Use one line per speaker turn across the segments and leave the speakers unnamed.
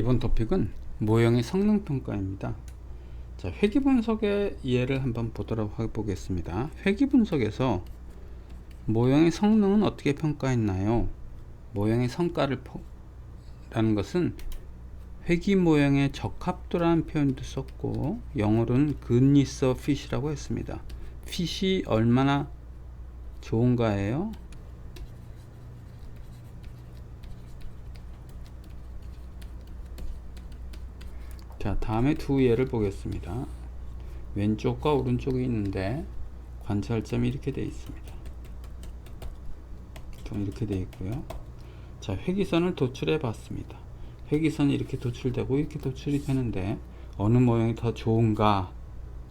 이번 토픽은 모형의 성능 평가입니다. 자, 회귀 분석의 예를 한번 보도록 해보겠습니다. 회귀 분석에서 모형의 성능은 어떻게 평가했나요? 모형의 성과를 포, 라는 것은 회귀 모형의 적합도라는 표현도 썼고 영어로는 goodness of fit이라고 했습니다. fit이 얼마나 좋은가예요? 자, 다음에 두 예를 보겠습니다. 왼쪽과 오른쪽이 있는데 관찰점이 이렇게 되어 있습니다. 좀 이렇게 되어 있고요. 자, 회기선을 도출해 봤습니다. 회기선이 이렇게 도출되고 이렇게 도출이 되는데 어느 모형이 더 좋은가?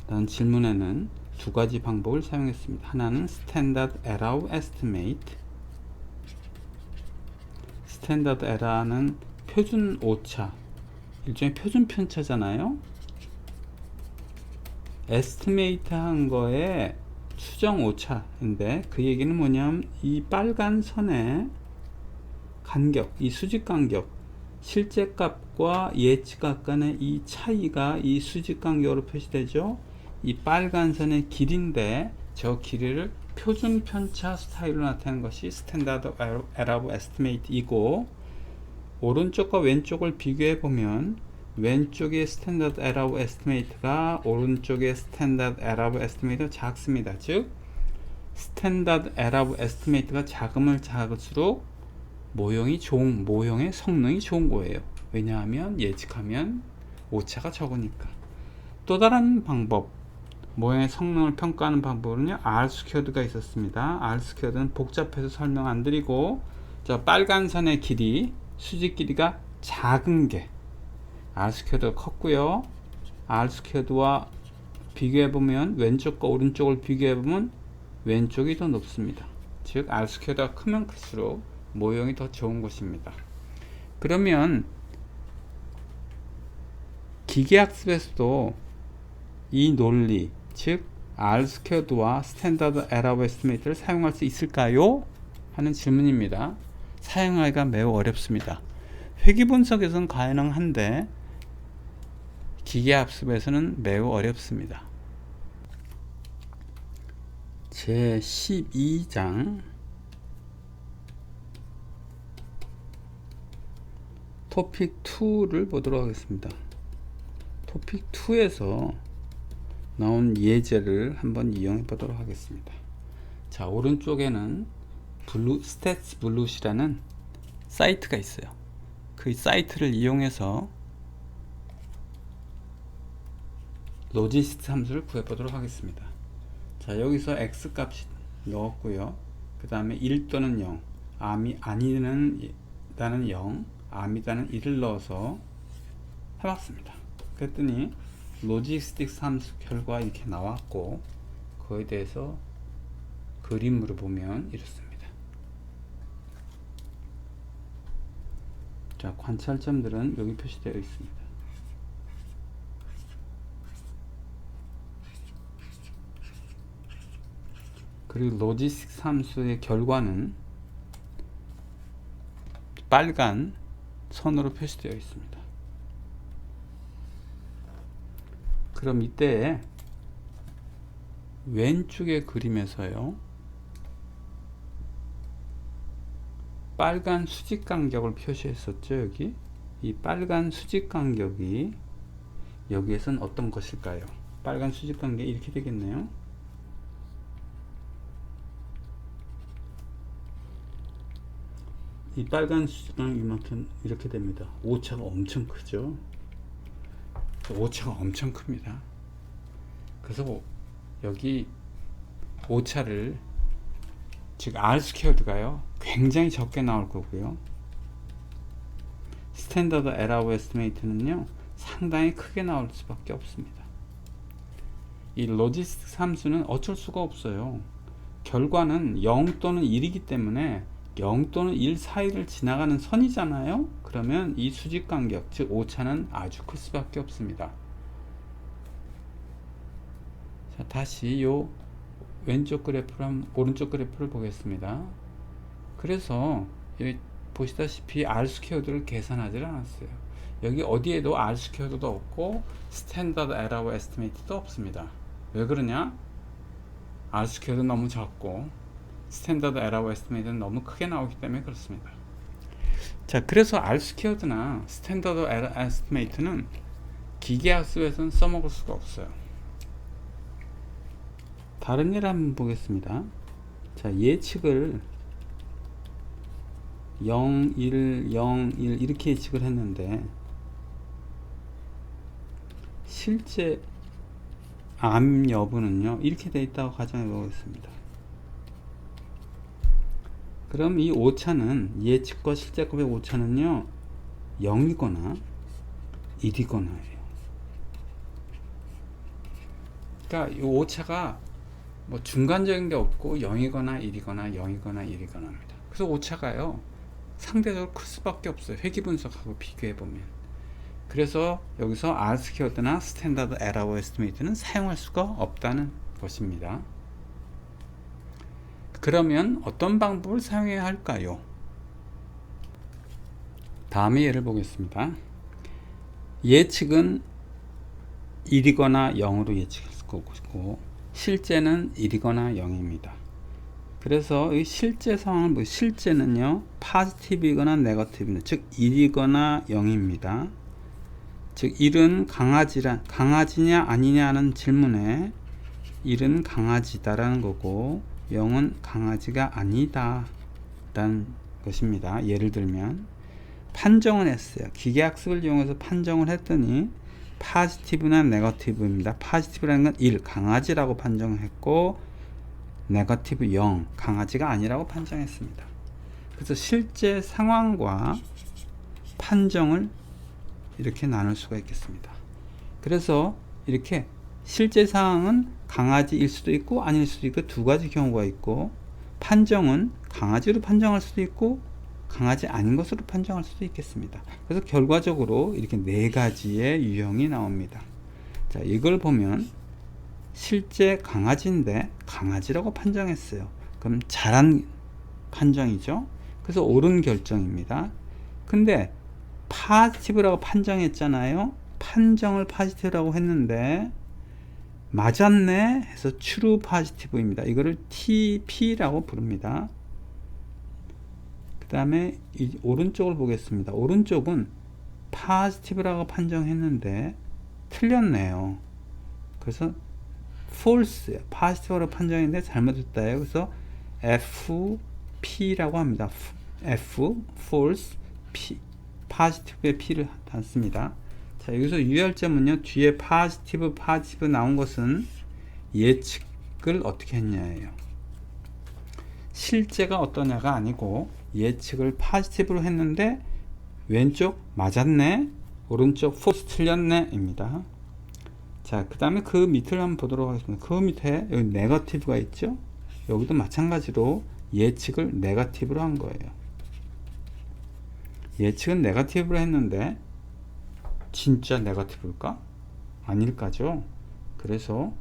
라는 질문에는 두 가지 방법을 사용했습니다. 하나는 Standard Error Estimate 스탠다드 에러는 표준 오차 일종의 표준 편차잖아요. 에스티메이트 한 거에 추정 오차인데 그 얘기는 뭐냐면 이 빨간 선의 간격, 이 수직 간격, 실제 값과 예측 값 간의 이 차이가 이 수직 간격으로 표시되죠. 이 빨간 선의 길인데 저 길이를 표준 편차 스타일로 나타내는 것이 스탠다드 에러브 에스티메이트이고 오른쪽과 왼쪽을 비교해 보면 왼쪽의 스탠다드 에러브 에스티메이트가 오른쪽의 스탠다드 에러브 에스티메이트가 작습니다. 즉 스탠다드 에러브 에스티메이트가 작으면 작을수록 모형이 좋은 모형의 성능이 좋은 거예요. 왜냐하면 예측하면 오차가 적으니까. 또 다른 방법 모형의 성능을 평가하는 방법은요 R 스퀘어드가 있었습니다. R 스퀘어드는 복잡해서 설명 안 드리고 저 빨간 선의 길이 수직 길이가 작은 게 R 스퀘어드가 컸고요. R 스퀘어드와 비교해 보면 왼쪽과 오른쪽을 비교해 보면 왼쪽이 더 높습니다. 즉 R 스퀘어드가 크면 클수록 모형이 더 좋은 것입니다. 그러면 기계학습에서도 이 논리, 즉 R 스퀘어드와 스탠다드 에러 에스티메이트를 사용할 수 있을까요? 하는 질문입니다. 사용하기가 매우 어렵습니다. 회귀 분석에서는 가능한데 기계 학습에서는 매우 어렵습니다. 제 12장 토픽 2를 보도록 하겠습니다. 토픽 2에서 나온 예제를 한번 이용해 보도록 하겠습니다. 자, 오른쪽에는 블루 스탯스 블루시라는 사이트가 있어요. 그 사이트를 이용해서 로지스트 함수를 구해 보도록 하겠습니다. 자, 여기서 x 값이 넣었고요. 그 다음에 1 또는 0, 암이 아니는 다는 0, 암이다는 1을 넣어서 해봤습니다. 그랬더니 로지스틱 함수 결과 이렇게 나왔고 그에 대해서 그림으로 보면 이렇습니다. 자, 관찰점들은 여기 표시되어 있습니다. 그리고 로지스틱 함수의 결과는 빨간 선으로 표시되어 있습니다. 그럼 이때 왼쪽의 그림에서요. 빨간 수직 간격을 표시했었죠, 여기. 이 빨간 수직 간격이 여기에선 어떤 것일까요? 빨간 수직 간격이 이렇게 되겠네요. 이 빨간 수직간 이만큼 이렇게 됩니다. 오차가 엄청 크죠. 오차가 엄청 큽니다. 그래서 여기 오차를 즉 R 스퀘어드가요 굉장히 적게 나올 거고요. 스탠다드 에러 에스티메이트는요 상당히 크게 나올 수밖에 없습니다. 이 로지스틱 함수는 어쩔 수가 없어요. 결과는 0 또는 1이기 때문에 0 또는 1 사이를 지나가는 선이잖아요. 그러면 이 수직 간격, 즉 오차는 아주 클 수밖에 없습니다. 자, 다시 요 왼쪽 그래프를 오른쪽 그래프를 보겠습니다. 그래서 여기 보시다시피 R 스퀘어드를 계산하지 않았어요. 여기 어디에도 R 스퀘어도 없고 스탠다드 에러와 에스티메이트도 없습니다. 왜 그러냐? R 스퀘어도 너무 적고 스탠다드 에러와 에스티메이트는 너무 크게 나오기 때문에 그렇습니다. 자, 그래서 R 스퀘어드나 스탠다드 에러 에스티메이트는 기계학습에서는 써먹을 수가 없어요. 다른 일 한번 보겠습니다. 자, 예측을 0, 1, 0, 1 이렇게 예측을 했는데 실제 암 여부는요 이렇게 돼 있다고 가정해 보겠습니다. 그럼 이 오차는 예측과 실제급의 오차는요 0이거나 1이거나예요. 그러니까 이 오차가 뭐 중간적인 게 없고 0이거나 1이거나 0이거나 1이거나 합니다. 그래서 오차가요 상대적으로 클 수밖에 없어요. 회귀 분석하고 비교해 보면. 그래서 여기서 R 스퀘어드나 스탠다드 에러워 에스티메이트는 사용할 수가 없다는 것입니다. 그러면 어떤 방법을 사용해야 할까요? 다음의 예를 보겠습니다. 예측은 1이거나 0으로 예측할 수 있고 실제는 1이거나 0입니다. 그래서 이 실제 상황을 뭐 실제는요 파지티브이거나 네거티브는 즉 1이거나 0입니다. 즉 1은 강아지란 강아지냐 아니냐는 질문에 1은 강아지다라는 거고 0은 강아지가 아니다 라는 것입니다. 예를 들면 판정을 했어요. 기계학습을 이용해서 판정을 했더니 파지티브나 네거티브입니다. 파지티브라는 건 1, 강아지라고 판정했고 네거티브 0, 강아지가 아니라고 판정했습니다. 그래서 실제 상황과 판정을 이렇게 나눌 수가 있겠습니다. 그래서 이렇게 실제 상황은 강아지일 수도 있고 아닐 수도 있고 두 가지 경우가 있고 판정은 강아지로 판정할 수도 있고 강아지 아닌 것으로 판정할 수도 있겠습니다. 그래서 결과적으로 이렇게 네 가지의 유형이 나옵니다. 자, 이걸 보면 실제 강아지인데 강아지라고 판정했어요. 그럼 잘한 판정이죠. 그래서 옳은 결정입니다. 근데 파지티브라고 판정했잖아요. 판정을 파지티브라고 했는데 맞았네 해서 true positive입니다. 이거를 TP라고 부릅니다. 그 다음에 오른쪽을 보겠습니다. 오른쪽은 positive라고 판정했는데 틀렸네요. 그래서 false, positive로 판정했는데 잘못했다요. 그래서 FP라고 합니다. F, false, P, positive의 P를 닫습니다. 자, 여기서 유의할 점은요. 뒤에 파지티브 파지티브 나온 것은 예측을 어떻게 했냐예요. 실제가 어떠냐가 아니고 예측을 파지티브로 했는데 왼쪽 맞았네. 오른쪽 포스 틀렸네 입니다. 자, 그 다음에 그 밑을 한번 보도록 하겠습니다. 그 밑에 여기 네거티브가 있죠? 여기도 마찬가지로 예측을 네거티브로 한 거예요. 예측은 네거티브로 했는데 진짜 네거티브일까? 아닐까죠? 그래서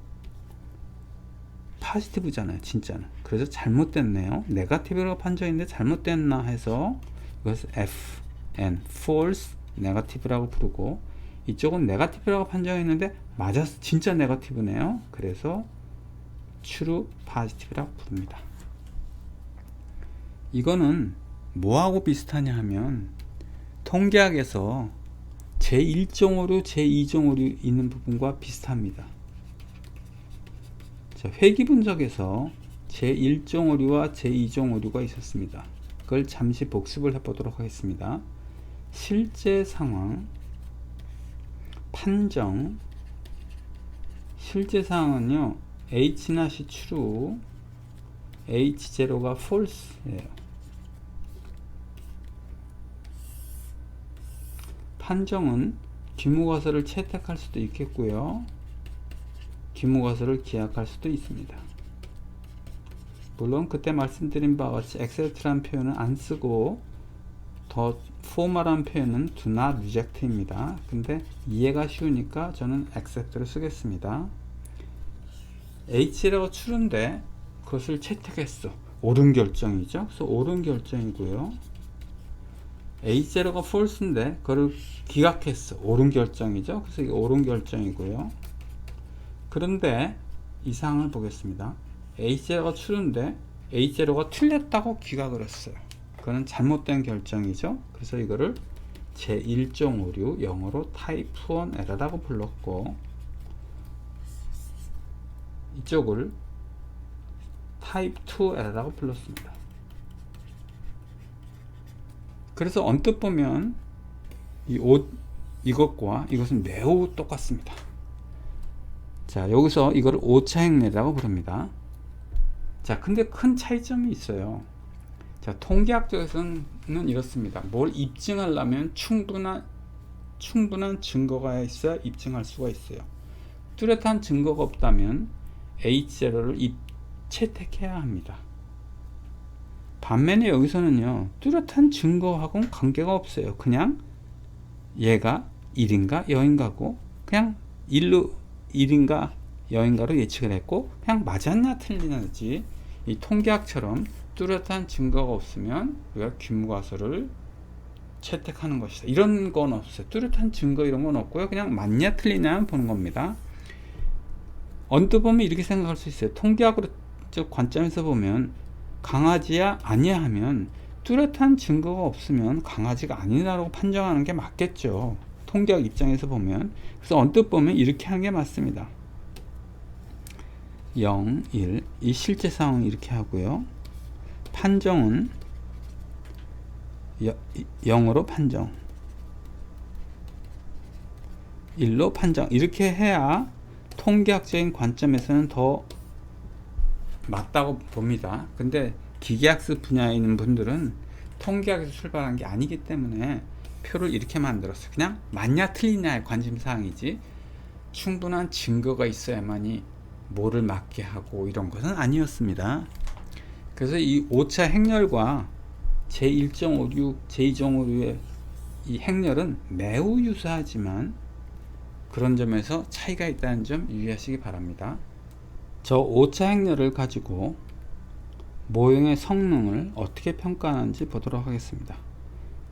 파지티브잖아요, 진짜는. 그래서 잘못됐네요. 네거티브로 판정인데 잘못됐나 해서 이것을 F, N, false, 네거티브라고 부르고 이쪽은 네거티브라고 판정했는데 맞았어, 진짜 네거티브네요. 그래서 true positive라고 부릅니다. 이거는 뭐하고 비슷하냐 하면 통계학에서 제1종 오류, 제2종 오류 있는 부분과 비슷합니다. 자, 회귀 분석에서 제1종 오류와 제2종 오류가 있었습니다. 그걸 잠시 복습을 해보도록 하겠습니다. 실제 상황, 판정, 실제 상황은요, H나 C true, H0가 false예요. 판정은 귀무과서를 채택할 수도 있겠고요. 귀무과서를 기약할 수도 있습니다. 물론 그때 말씀드린 바와 같이 accept란 표현은 안 쓰고 더 포멀한 표현은 do not reject입니다. 근데 이해가 쉬우니까 저는 accept를 쓰겠습니다. H라고 추른데 그것을 채택했어. 옳은 결정이죠. 그래서 옳은 결정이고요. A0가 false인데 그걸 기각했어. 옳은 결정이죠. 그래서 이게 옳은 결정이고요. 그런데 이상을 보겠습니다. A0가 true인데 A0가 틀렸다고 기각을 했어요. 그거는 잘못된 결정이죠. 그래서 이거를 제1.56 영어로 타입 1 에러라고 불렀고 이쪽을 타입 2 에러라고 불렀습니다. 그래서 언뜻 보면 이 옷 이것과 이것은 매우 똑같습니다. 자, 여기서 이거를 오차 행례라고 부릅니다. 자, 근데 큰 차이점이 있어요. 자, 통계학적에서는 이렇습니다. 뭘 입증하려면 충분한 충분한 증거가 있어야 입증할 수가 있어요. 뚜렷한 증거가 없다면 H0를 입, 채택해야 합니다. 반면에 여기서는요, 뚜렷한 증거하고는 관계가 없어요. 그냥 얘가 1인가 여인가고, 그냥 일로 1인가 여인가로 예측을 했고, 그냥 맞았냐 틀리냐지, 이 통계학처럼 뚜렷한 증거가 없으면 우리가 귀무과서를 채택하는 것이다. 이런 건 없어요. 뚜렷한 증거 이런 건 없고요. 그냥 맞냐 틀리냐 보는 겁니다. 언뜻 보면 이렇게 생각할 수 있어요. 통계학으로 관점에서 보면 강아지야 아니야 하면 뚜렷한 증거가 없으면 강아지가 아니다라고 판정하는 게 맞겠죠. 통계학 입장에서 보면 그래서 언뜻 보면 이렇게 하는 게 맞습니다. 0, 1. 이 실제 상황 이렇게 하고요. 판정은 0으로 판정 1로 판정 이렇게 해야 통계학적인 관점에서는 더 맞다고 봅니다. 근데 기계학습 분야에 있는 분들은 통계학에서 출발한 게 아니기 때문에 표를 이렇게 만들었어요. 그냥 맞냐 틀리냐의 관심사항이지 충분한 증거가 있어야만이 뭐를 맞게 하고 이런 것은 아니었습니다. 그래서 이 5차 행렬과 제1.56, 제2.56의 이 행렬은 매우 유사하지만 그런 점에서 차이가 있다는 점 유의하시기 바랍니다. 저 5차 행렬을 가지고 모형의 성능을 어떻게 평가하는지 보도록 하겠습니다.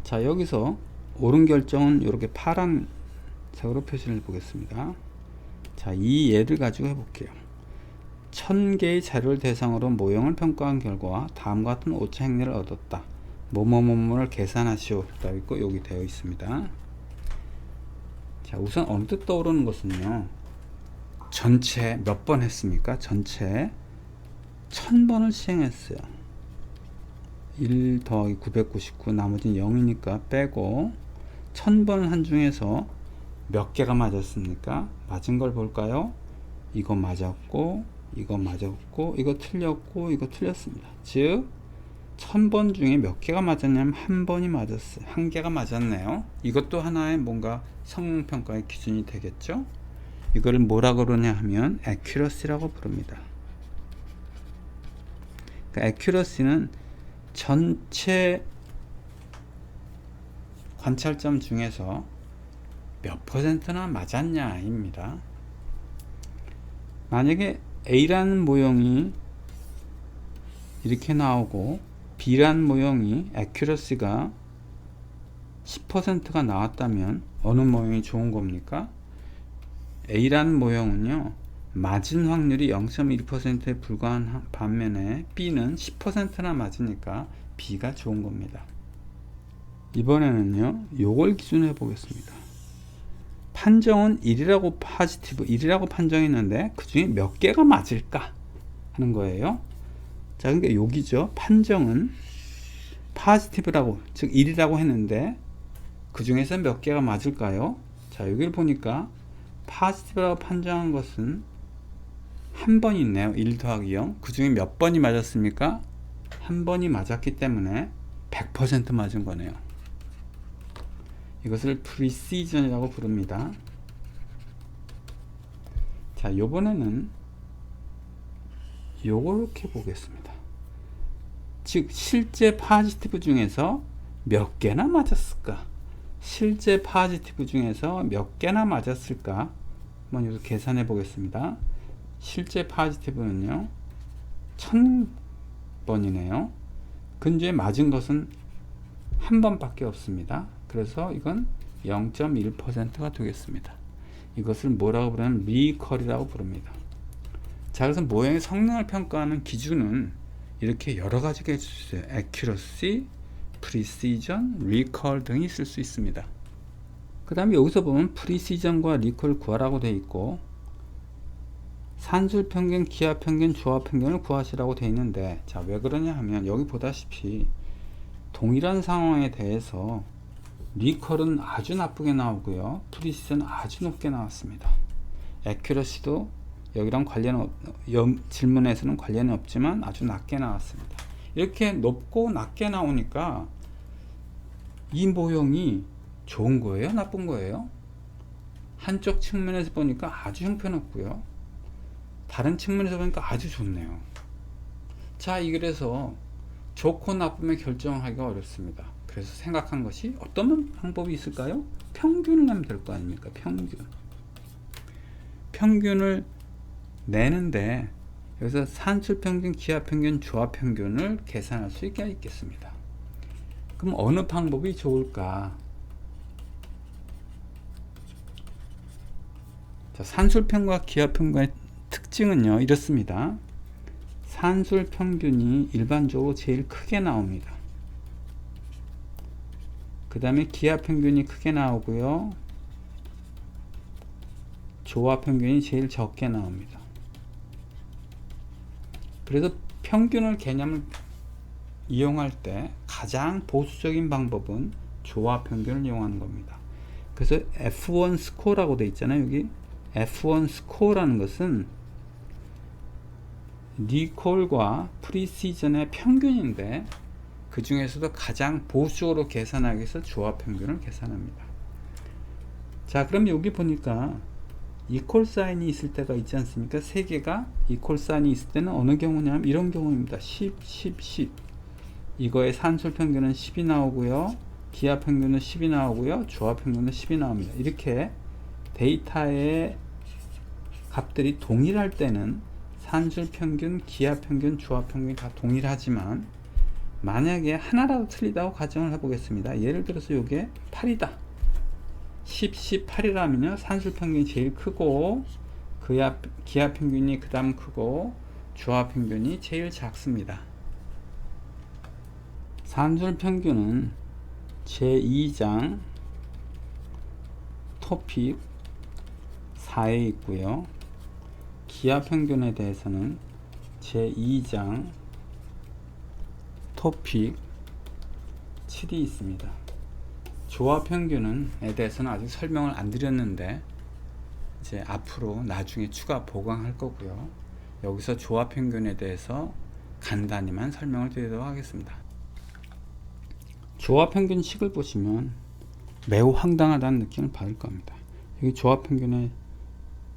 자, 여기서 옳은 결정은 이렇게 파란 색으로 표시를 보겠습니다. 자, 이 예를 가지고 해볼게요. 1000개의 자료를 대상으로 모형을 평가한 결과 다음과 같은 오차 행렬을 얻었다. 뭐뭐뭐뭐를 계산하시오. 라고 있고 여기 되어 있습니다. 자, 우선 언뜻 떠오르는 것은요. 전체 몇 번 했습니까? 전체 1000번을 시행했어요. 1 더하기 999 나머지는 0이니까 빼고 1000번 한 중에서 몇 개가 맞았습니까? 맞은 걸 볼까요? 이거 맞았고 이거 맞았고 이거 틀렸고 이거 틀렸습니다. 즉 1000번 중에 몇 개가 맞았냐면 한 번이 맞았어요. 한 개가 맞았네요. 이것도 하나의 뭔가 성능평가의 기준이 되겠죠? 이거를 뭐라 그러냐 하면 accuracy라고 부릅니다. 그러니까 accuracy는 전체 관찰점 중에서 몇 퍼센트나 맞았냐입니다. 만약에 A라는 모형이 이렇게 나오고 B라는 모형이 accuracy가 10%가 나왔다면 어느 모형이 좋은 겁니까? A라는 모형은요 맞은 확률이 0.1%에 불과한 반면에 B는 10%나 맞으니까 B가 좋은 겁니다. 이번에는요 요걸 기준으로 해보겠습니다. 판정은 1이라고 파지티브 1이라고 판정했는데 그 중에 몇 개가 맞을까 하는 거예요. 자, 그러니까 여기죠. 판정은 파지티브라고 즉 1이라고 했는데 그 중에서 몇 개가 맞을까요? 자, 여기를 보니까 파지티브라고 판정한 것은 한번 있네요. 1 더하기 0. 그 중에 몇 번이 맞았습니까? 한 번이 맞았기 때문에 100% 맞은 거네요. 이것을 프리시전이라고 부릅니다. 자, 요번에는 요렇게 보겠습니다. 즉 실제 파지티브 중에서 몇 개나 맞았을까? 실제 파지티브 중에서 몇 개나 맞았을까? 한번 여기서 계산해 보겠습니다. 실제 파지티브는요. 1000번이네요. 근처에 맞은 것은 한 번밖에 없습니다. 그래서 이건 0.1%가 되겠습니다. 이것을 뭐라고 부르냐면 리컬이라고 부릅니다. 자, 그래서 모형의 성능을 평가하는 기준은 이렇게 여러 가지가 있을 수 있어요. accuracy, precision, recall 등이 있을 수 있습니다. 그 다음에 여기서 보면 precision과 recall 구하라고 되어 있고 산술 평균, 기하 평균, 조합 평균을 구하시라고 되어 있는데 자, 왜 그러냐 하면 여기 보다시피 동일한 상황에 대해서 리컬은 아주 나쁘게 나오고요. 프리시전은 아주 높게 나왔습니다. 에큐러시도 여기랑 관련 없, 염, 질문에서는 관련이 없지만 아주 낮게 나왔습니다. 이렇게 높고 낮게 나오니까 이 모형이 좋은 거예요? 나쁜 거예요? 한쪽 측면에서 보니까 아주 형편없고요. 다른 측면에서 보니까 아주 좋네요. 자, 이 그래서 좋고 나쁨의 결정하기가 어렵습니다. 그래서 생각한 것이 어떤 방법이 있을까요? 평균을 내면 될 거 아닙니까? 평균. 평균을 내는데 여기서 산출 평균, 기하 평균, 조합 평균을 계산할 수 있게 있겠습니다. 그럼 어느 방법이 좋을까? 자, 산술 평균과 기하 평균의 특징은요, 이렇습니다. 산술 평균이 일반적으로 제일 크게 나옵니다. 그 다음에 기하 평균이 크게 나오고요. 조합 평균이 제일 적게 나옵니다. 그래서 평균을 개념을 이용할 때 가장 보수적인 방법은 조합 평균을 이용하는 겁니다. 그래서 F1 스코어라고 되어 있잖아요. 여기 F1 스코어라는 것은 리콜과 프리시전의 평균인데 그 중에서도 가장 보수적으로 계산하기 위해서 조합 평균을 계산합니다. 자, 그럼 여기 보니까 이퀄 사인이 있을 때가 있지 않습니까? 세 개가 이퀄 사인이 있을 때는 어느 경우냐면 이런 경우입니다. 10, 10, 10. 이거의 산술 평균은 10이 나오고요. 기하 평균은 10이 나오고요. 조합 평균은 10이 나옵니다. 이렇게 데이터의 값들이 동일할 때는 산술 평균, 기하 평균, 조합 평균이 다 동일하지만 만약에 하나라도 틀리다고 가정을 해보겠습니다. 예를 들어서 이게 8이다. 10, 10, 8이라면요. 산술 평균이 제일 크고 그야 기하 평균이 그 다음 크고 조합 평균이 제일 작습니다. 산술 평균은 제2장 토픽 4에 있고요. 기하 평균에 대해서는 제2장 토픽 7이 있습니다. 조합 평균은에 대해서는 아직 설명을 안 드렸는데 이제 앞으로 나중에 추가 보강할 거고요. 여기서 조합 평균에 대해서 간단히만 설명을 드리도록 하겠습니다. 조합 평균식을 보시면 매우 황당하다는 느낌을 받을 겁니다. 여기 조합 평균의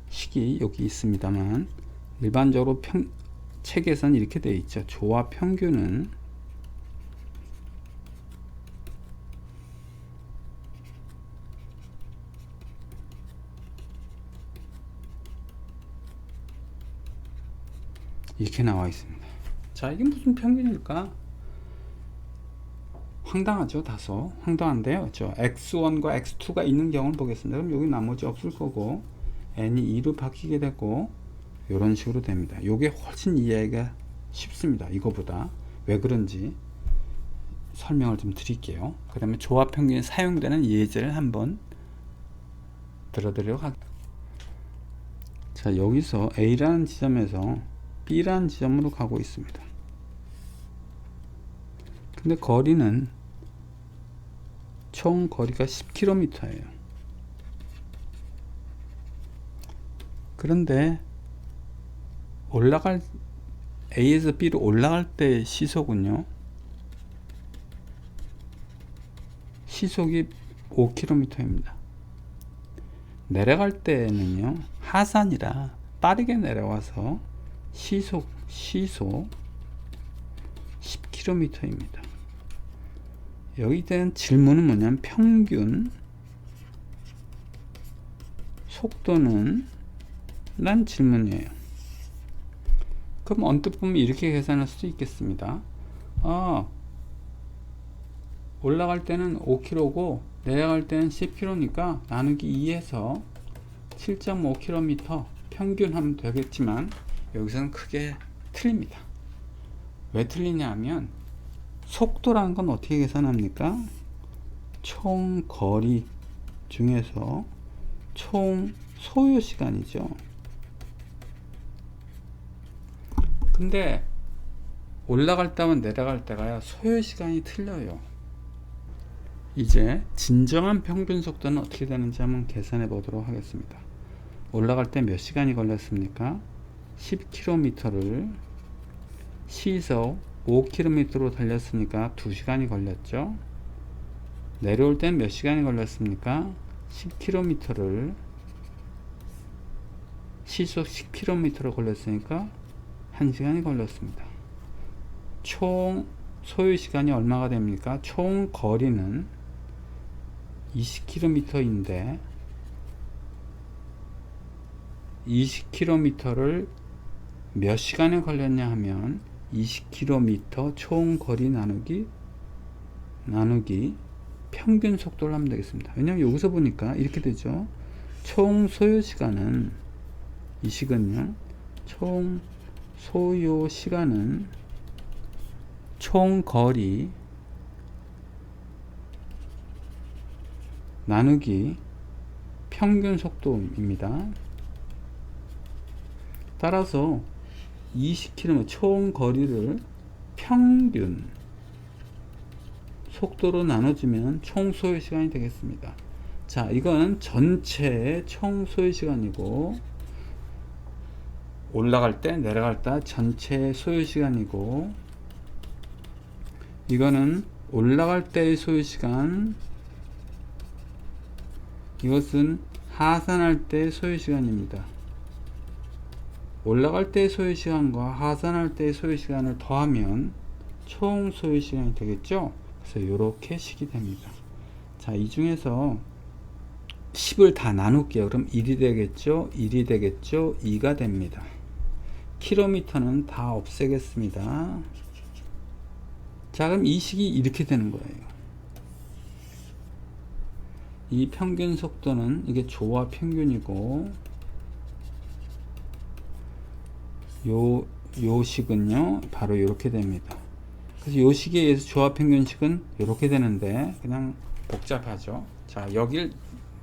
식이 여기 있습니다만 일반적으로 평, 책에서는 이렇게 되어 있죠. 조합 평균은 이렇게 나와 있습니다. 자, 이게 무슨 평균일까? 황당하죠, 다소. 황당한데요. 저 x1과 x2가 있는 경우를 보겠습니다. 그럼 여기 나머지 없을 거고 n이 2로 바뀌게 되고 이런 식으로 됩니다. 이게 훨씬 이해가 쉽습니다. 이거보다 왜 그런지 설명을 좀 드릴게요. 그 다음에 조합 평균에 사용되는 예제를 한번 들어드리려고 합니다. 자 여기서 A라는 지점에서 B라는 지점으로 가고 있습니다. 근데 거리는 총 거리가 10km예요. 그런데 올라갈 A에서 B로 올라갈 때 시속은요. 시속이 5km입니다. 내려갈 때는요. 하산이라 빠르게 내려와서 시속 시속 10km입니다. 여기 대한 질문은 뭐냐면 평균 속도는 란 질문이에요. 그럼 언뜻 보면 이렇게 계산할 수도 있겠습니다. 아, 올라갈 때는 5km고 내려갈 때는 10km니까 나누기 2에서 7.5km 평균 하면 되겠지만 여기서는 크게 틀립니다. 왜 틀리냐 하면 속도라는 건 어떻게 계산합니까? 총 거리 중에서 총 소요 시간이죠. 근데 올라갈 때와 내려갈 때가요 소요 시간이 틀려요. 이제 진정한 평균 속도는 어떻게 되는지 한번 계산해 보도록 하겠습니다. 올라갈 때 몇 시간이 걸렸습니까? 10km를 시속 5km로 달렸으니까 2시간이 걸렸죠. 내려올 땐 몇 시간이 걸렸습니까? 10km를 시속 10km로 걸렸으니까 1시간이 걸렸습니다. 총 소요 시간이 얼마가 됩니까? 총 거리는 20km인데 20km를 몇 시간에 걸렸냐 하면 20km 총 거리 나누기 나누기 평균 속도를 하면 되겠습니다. 왜냐하면 여기서 보니까 이렇게 되죠. 총 소요 시간은 이 식은요. 총 소요 시간은 총 거리 나누기 평균 속도입니다. 따라서 20km 총 거리를 평균 속도로 나눠주면 총 소요 시간이 되겠습니다. 자, 이거는 전체의 총 소요 시간이고 올라갈 때 내려갈 때 전체 소요 시간이고 이거는 올라갈 때의 소요 시간 이것은 하산할 때의 소요 시간입니다. 올라갈 때의 소요 시간과 하산할 때의 소요 시간을 더하면 총 소요 시간이 되겠죠? 그래서 이렇게 식이 됩니다. 자, 이 중에서 10을 다 나눌게요. 그럼 1이 되겠죠? 1이 되겠죠? 2가 됩니다. 킬로미터는 다 없애겠습니다. 자, 그럼 이 식이 이렇게 되는 거예요. 이 평균 속도는 이게 조화 평균이고 요, 요 식은요 바로 이렇게 됩니다. 그래서 요 식에 의해서 조화 평균식은 이렇게 되는데 그냥 복잡하죠. 자 여길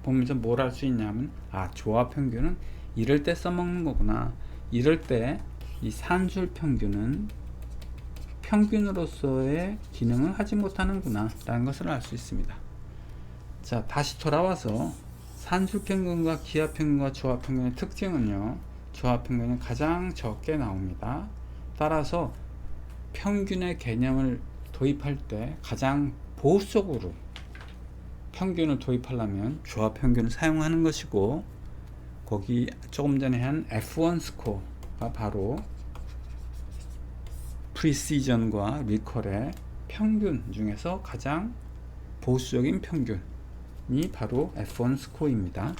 보면서 뭘 할 수 있냐면 아 조화 평균은 이럴 때 써먹는 거구나. 이럴 때 이 산술 평균은 평균으로서의 기능을 하지 못하는구나. 라는 것을 알 수 있습니다. 자 다시 돌아와서 산술평균과 기하평균과 조합평균의 특징은요 조합평균은 가장 적게 나옵니다 따라서 평균의 개념을 도입할 때 가장 보수적으로 평균을 도입하려면 조합평균을 사용하는 것이고 거기 조금 전에 한 F1 스코어가 바로 프리시전과 리컬의 평균 중에서 가장 보수적인 평균 이 바로 F1 스코어입니다.